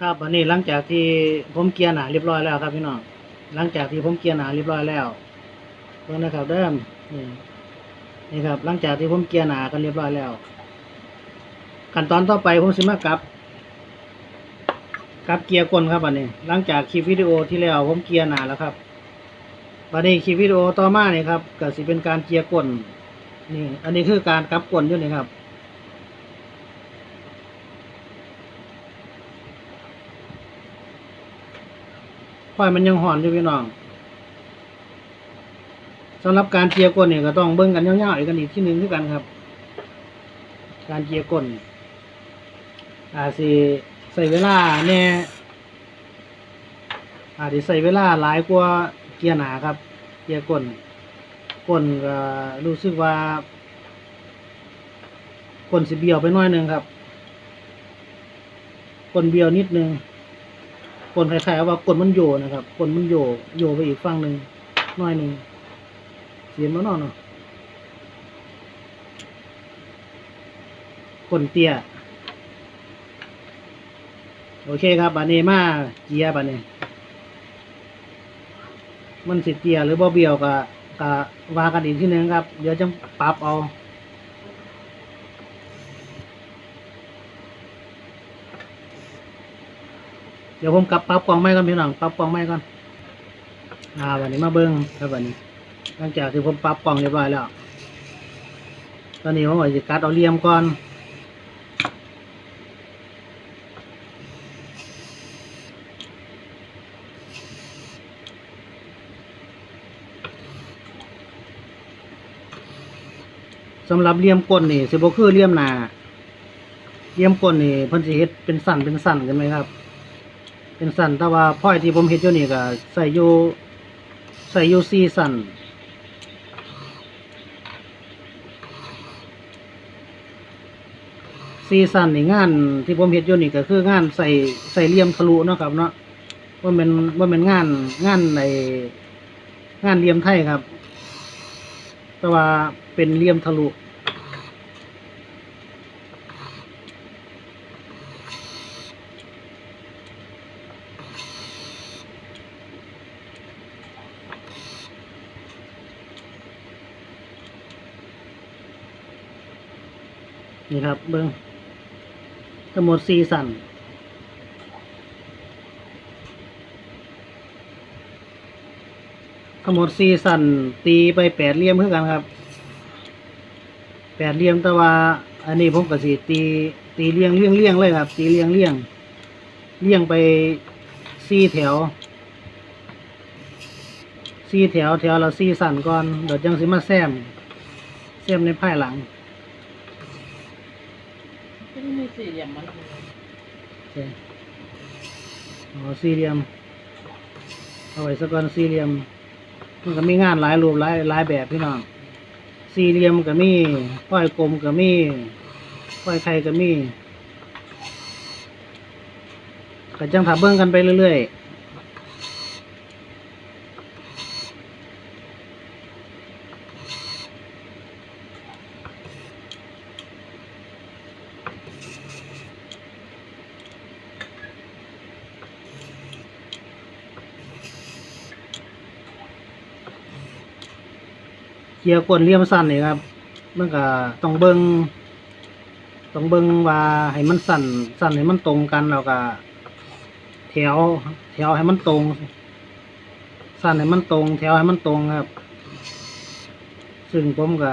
ครับวันนี้หลังจากที่ผมเกียร์หนาเรียบร้อยแล้วครับพี่น้องหลังจากที่ผมเกียร์หนาเรียบร้อยแล้วเพิ่งนนะครับเดิมนี่นี่ครับ หลังจากที่ผมเกียร์หนากันเรียบร้อยแล้ว ขั้นตอนต่อไปผมสิมากลับกลับเกียร์กลครับวันนี้ หลังจากคลิปวิดีโอที่แล้วผมเกียร์หนาแล้วครับวันนี้คลิปวิดีโอต่อมาเนี่ยครับก็สิเป็นการเกียร์กลนี่ อันนี้คือการกลับกลอยู่นี่ครับ ไฟมันยังห่อนอยู่พี่น้องสำหรับการเจียกลเนี่ยก็ต้องเบิ้งกันยาวๆอีกกันอีกที่หนึ่งคือกันครับ การเจียกลอาจสิใส่เวลาแน่อาจจะใส่เวลาหลายกว่าเกียร์หนาครับ เกียร์กลกลก็รู้สึกว่ากลสิเบียวไปน้อยหนึงครับกลเบียวนิดนึง กลคล้ายๆว่ากลมันโยนะครับกลมันโยโยไปอีกฝั่งหนึ่งหน้อยหนึ่งเสียงมันนอนเนาะกลเตี้ยโอเคครับบานนี้มาเกียบานนี้มันสิเตี้ยหรือบ่เบี้ยวก็ก็ว่ากันอีกทีหนึงครับ เดี๋ยวจะปรับเอา ดี๋ยวผมกลับปรับกองไม้ก่อนพี่น้องปรับกองไม้ก่อนอ่าวันนี้มาเบิ้งครับวันนี้หลังจากที่ผมปรับกล่องเรียบร้อยแล้ว ตอนนี้ผมก็จะกัดเอาเลี่ยมก่อน สำหรับเลี่ยมก้นนี่สิบ่คือเลี่ยมหนาเลี่ยมก้นนี่เพิ่นสิเฮ็ดเป็นสั้นเป็นสั้นกันไหมครับ เป็นสันแต่ว่าพอยที่ผมเฮ็ดอยู่นี่ก็ใส่อยู่ใส่อยู่สี่สั้นสี่สั้นนี่งานที่ผมเฮ็ดอยู่นี่ก็คืองานใส่ใส่เหลี่ยมทะลุเนาะครับเนาะว่าเป็นว่าเป็นงานงานในงานเหลี่ยมไทยครับ แต่ว่าเป็นเหลี่ยมทะลุ นี่ครับเบิ้งทั้งหมดสี่สันทั้งหมดสี่สันตีไปแปดเหลี่ยมเพื่อกันครับแปดเหลี่ยมแต่ว่าอันนี้ผมก็สิตีตีเลี่ยงเลี่ยงเลี่ยงเลยครับ ตีเลี่ยงเลี่ยงเลี่ยงไปสี่แถวสี่แถวแถวละสี่สันก่อนเดี๋ยวจังสิมาแซมแซมในภายหลัง ที่มีสี่เหลี่ยมมันโอเคอ๋อสี่เหลี่ยม เอาไว้สักก่อนสี่เหลี่ยม มันก็มีงานหลายรูปหลายหลายแบบพี่น้อง สี่เหลี่ยมก็มีป้อยกลมก็มีป้อยไข่ก็มีก็จังถับเบิ้งกันไปเรื่อยๆ กียร์กลเลี่ยมสั้นนี่ครับมันก็ต้องเบิ้งต้องเบิ้งว่าให้มันสั่นสั่นให้มันตรงกันแล้วก็แถวแถวให้มันตรง สั่นให้มันตรง แถวให้มันตรงครับ ซึ่งผมก็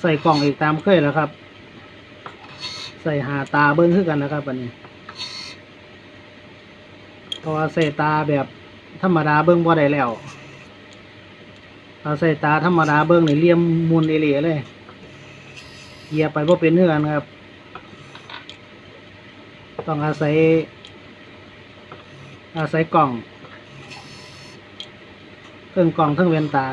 ใส่กล่องอีกตามเคยแล้วครับ ใส่หาตาเบิ้งคือกันนะครับอันนี้เพราะว่าใส่ตาแบบธรรมดาเบิ้งบ่ได้แล้ว เอาใส่ตาธรรมดาเบิ้งในเลี่ยมมุนเอเลียเลยเหยียบไปบ่เป็นเนื้อกันครับ ต้องอาศัย อาศัยกล่องเครื่องกล่องเครื่องเวนตา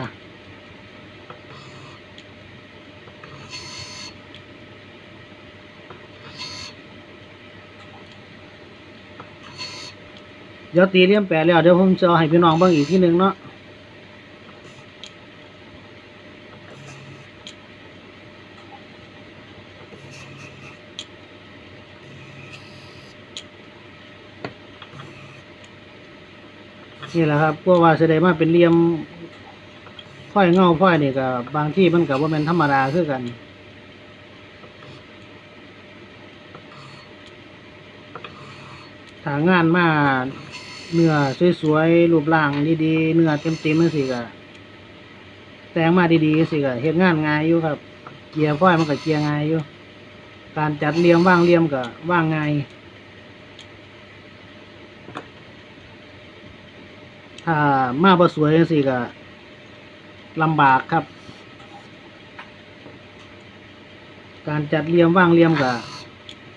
เดี๋ยวตีเลี่ยมแปดแล้วเดี๋ยวผมจะเอาให้พี่น้องเบ้างอีกที่หนึ่งเนาะ นี่แหละครับพวกว่าจะได้มาเป็นเหลี่ยมพ่อยเงาพ่อยนี่ก็บางที่มันก็บ่แม่นธรรมดาคือกันถ้างานมาเนื้อสวยๆ รูปร่างดีๆ เนื้อเต็มๆจังซี่ก็แต่งมาดีๆจังซี่ก็เฮ็ดงานง่ายอยู่ครับ เกียร์พ่อยมันก็เกียร์ง่ายอยู่ การจัดเรียงว่างเรียมก็ว่างง่าย ถ้ามาบ่สวยจังซี่ก็ลำบากครับ การจัดเรียมว่างเรียมก็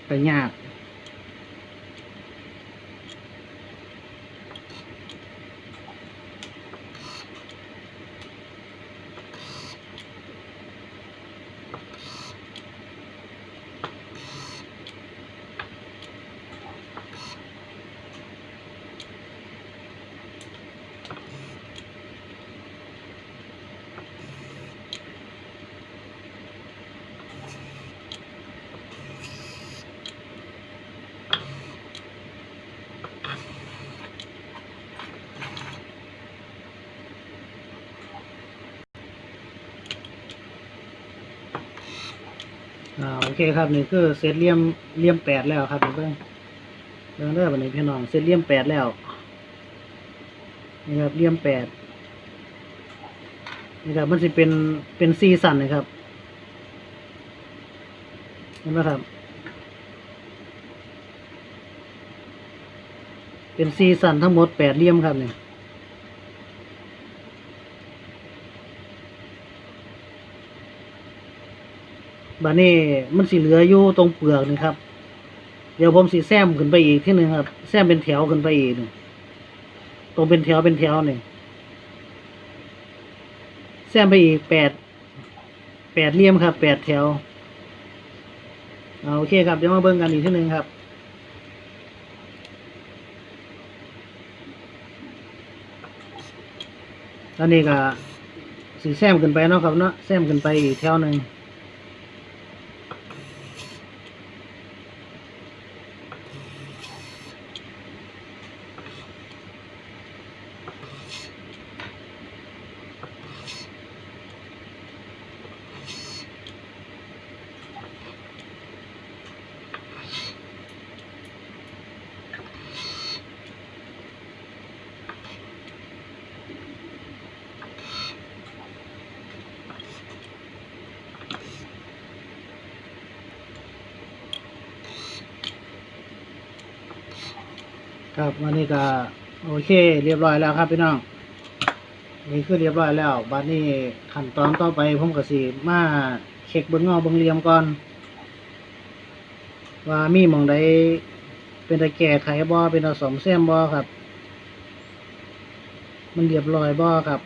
ก็ยาก อ่าโอเคครับนี่คือเซตเลี่ยมเลี่ยมแปดแล้วครับเบิ่งเบิ่งเด้อบัดนี้พี่น้องเซตเลี่ยมแปดแล้วนี่ครับเลี่ยมแปดนี่ครับมันสิเป็นเป็นซีสันนะครับเห็นไหมครับ เป็นซีสันทั้งหมดแปดเลี่ยมครับเนี่ย บานี้มันสิเหลืออยู่ตรงเปลือกนี่ครับ เดี๋ยวผมสิแซมขึ้นไปอีกที่หนึ่งครับ แซมเป็นแถวขึ้นไปอีกนี่ตรงเป็นแถวเป็นแถวหนี่งแซมไปอีกแปดแปดเหลี่ยมครับแปดแถวเอาโอเคครับเดี๋ยวมาเบิ่งกันอีกที่หนึ่งครับตอนนี้ก็สีแซมขึ้นไปเนาะครับเนาะแซมขึ้นไปอีกแถวหนึ่ง ครับวันนี้ก็โอเค เรียบร้อยแล้วครับพี่น้องนี่คือเรียบร้อยแล้วบัดนี้ขั้นตอนต่อไปผมก็สิมาเช็คเบิ้งเงาเบิ้งเหลี่ยมก่อน ว่ามีมองใดเป็นตะแก้ไขบ่เป็นตะสมแซมบ่ครับ มันเรียบร้อยบ่ครับ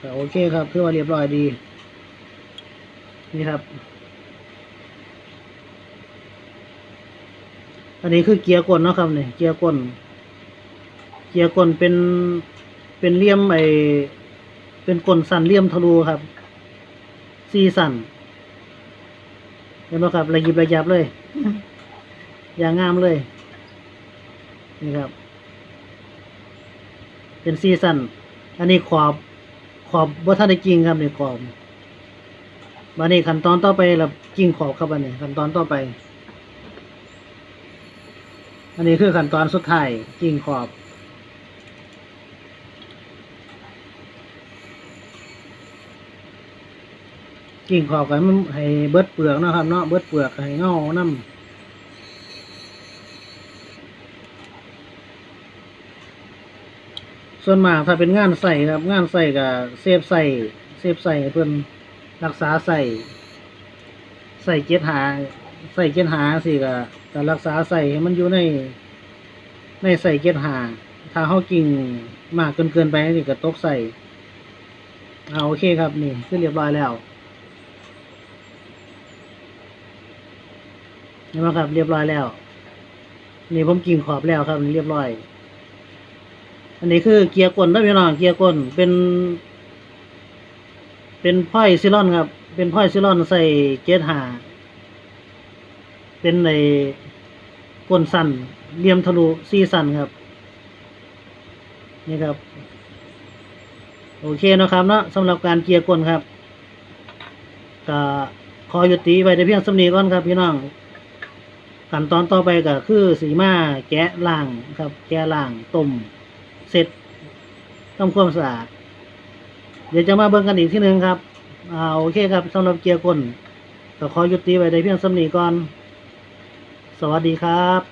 ก็โอเคครับคือว่าเรียบร้อยดี นี่ครับ อันนี้คือเกียร์กลนะครับเนี่ยเกียร์กลเกียร์กลเป็นเป็นเลี่ยมไอเป็นกลสันเลี่ยมทะลุครับซีสันเห็นไหมครับระยิบระยับเลย อย่างงามเลย นี่ครับ เป็นซีสันอันนี้ขอบขอบว่าท่านจริงครับนี่ขอบบันนี้ขั้นตอนต่อไปเรากิ้งขอบครับบันนี้ขั้นตอนต่อไป อันนี้คือขั้นตอนสุดท้ายกิ่งขอบกิ่งขอบกันมันให้เบิดเปลือกนะครับเนาะเบิดเปลือกให้เงาน้ำส่วนมากถ้าเป็นงานใส่ครับ งานใส่กับเซฟใส่เซฟใส่เพื่อนรักษาใส่ใส่เจ็ดหา ใส่เจ็ดหาสิก็ก็รักษาใส่ให้มันอยู่ใน ในใส่เจ็ดหา ถ้าเขากิ่งมากเกินเกินไปนี่ก็ตกใส่เอาโอเคครับนี่คือเรียบร้อยแล้วนี่มาครับเรียบร้อยแล้ว นี่ผมกิ่งขอบแล้วครับเรียบร้อย อันนี้คือเกียร์กลได้พี่น้องเกียร์กลเป็น เป็นไพ่ซิลอนครับ เป็นไพ่ซิลอนใส่เจ็ดหา เป็นในก้นสั้นเหลี่ยมทะลุซีสั้นครับ นี่ครับ โอเคนะครับเนาะสำหรับการเกียร์กลครับก็ขอยุดติไว้ในเพียงสำนีก่อนครับพี่น้องขั้นตอนต่อไปก็คือสีมาแกะล่างครับ แกะล่างต้มเสร็จทำความสะอาด เดี๋ยวจะมาเบิ่งกันอีกที่หนึ่งครับอ่าโอเคครับสำหรับเกียร์กลก็ขอยุดติไว้ในเพียงสำนีก่อน วัสดีครับ